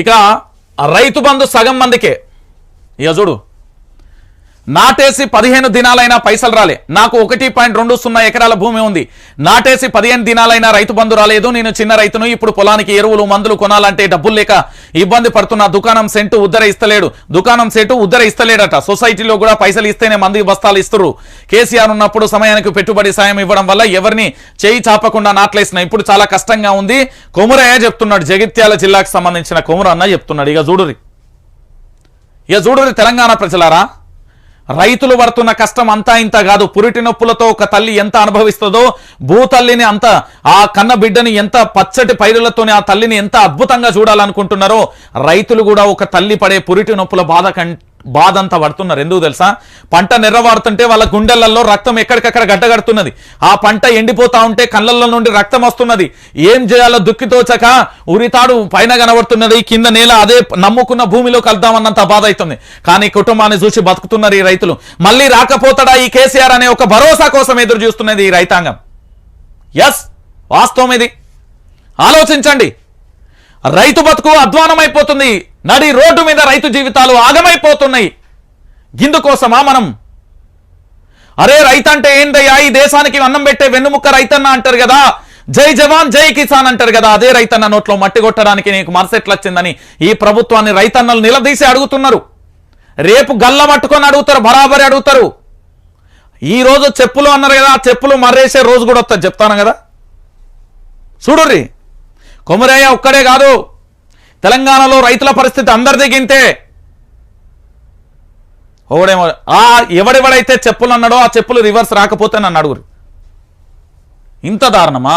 ఇక రైతు బంధు సగం మందికే. ఇక చూడు. నాటేసి పదిహేను దినాలైనా పైసలు రాలే. నాకు ఒకటి పాయింట్ రెండు సున్నా ఎకరాల భూమి ఉంది. నాటేసి పదిహేను దినాలైనా రైతు బంధు రాలేదు. నేను చిన్న రైతును ఇప్పుడు పొలానికి ఎరువులు మందులు కొనాలంటే డబ్బులు లేక ఇబ్బంది పడుతున్నా దుకాణం సెంటు ఉద్దర ఇస్తలేడు. దుకాణం సెంటు ఉద్దర ఇస్తలేడట. సొసైటీలో కూడా పైసలు ఇస్తేనే మంది బస్తాలు ఇస్తురు కేసీఆర్ ఉన్నప్పుడు సమయానికి పెట్టుబడి సాయం ఇవ్వడం వల్ల ఎవరిని చేయి చాపకుండా నాట్లేసిన. ఇప్పుడు చాలా కష్టంగా ఉంది. కొమురయ్య చెప్తున్నాడు. జగిత్యాల జిల్లాకు సంబంధించిన కొమురన్న చెప్తున్నాడు. ఇక చూడురి ఇక చూడురి తెలంగాణ ప్రజలారా. రైతులు పడుతున్న కష్టం అంతా ఇంత కాదు. పురిటి నొప్పులతో ఒక తల్లి ఎంత అనుభవిస్తుందో భూతల్లిని అంత ఆ కన్న బిడ్డని ఎంత పచ్చటి పైరులతోనే ఆ తల్లిని ఎంత అద్భుతంగా చూడాలనుకుంటున్నారో రైతులు కూడా ఒక తల్లి పడే పురిటి నొప్పుల బాధ కం బాధ అంతా పడుతున్నారు. ఎందుకు తెలుసా? పంట నెర్రవాడుతుంటే వాళ్ళ గుండెలలో రక్తం ఎక్కడికక్కడ గడ్డగడుతున్నది. ఆ పంట ఎండిపోతా ఉంటే కళ్ళల్లో నుండి రక్తం వస్తున్నది. ఏం చేయాలో దుక్కితోచక ఉరితాడు పైన కనబడుతున్నది. కింద నేల అదే నమ్ముకున్న భూమిలో కలుద్దామన్నంత బాధ అవుతుంది. కానీ కుటుంబాన్ని చూసి బతుకుతున్నారు ఈ రైతులు. మళ్ళీ రాకపోతాడా ఈ కేసీఆర్ అనే ఒక భరోసా కోసం ఎదురు చూస్తున్నది ఈ రైతాంగం. ఎస్ వాస్తవం ఇది. ఆలోచించండి. రైతు బతుకు అధ్వానం అయిపోతుంది నడి రోడ్డు మీద రైతు జీవితాలు ఆగమైపోతున్నాయి. గిందుకోసమా మనం? అరే రైతు అంటే ఏందయ్యా? ఈ దేశానికి అన్నం పెట్టే వెన్నుముక్క రైతన్న అంటారు కదా. జై జవాన్ జై కిసాన్ అంటారు కదా. అదే రైతన్న నోట్లో మట్టి కొట్టడానికి నీకు మనసెట్లొచ్చిందని ఈ ప్రభుత్వాన్ని రైతన్నలు నిలదీసి అడుగుతున్నారు. రేపు గల్ల పట్టుకొని అడుగుతారు బరాబరి అడుగుతారు. ఈ రోజు చెప్పులు అన్నారు కదా చెప్పులు మర్రేసే రోజు కూడా వస్తుంది చెప్తాను కదా. చూడుర్రి. కొమరయ్య ఒక్కడే కాదు. తెలంగాణలో రైతుల పరిస్థితి అందరిది గింతే. ఓడేమో ఆ ఎవడెవడైతే చెప్పులు అన్నాడో ఆ చెప్పులు రివర్స్ రాకపోతే నన్ను అడుగురు. ఇంత దారుణమా?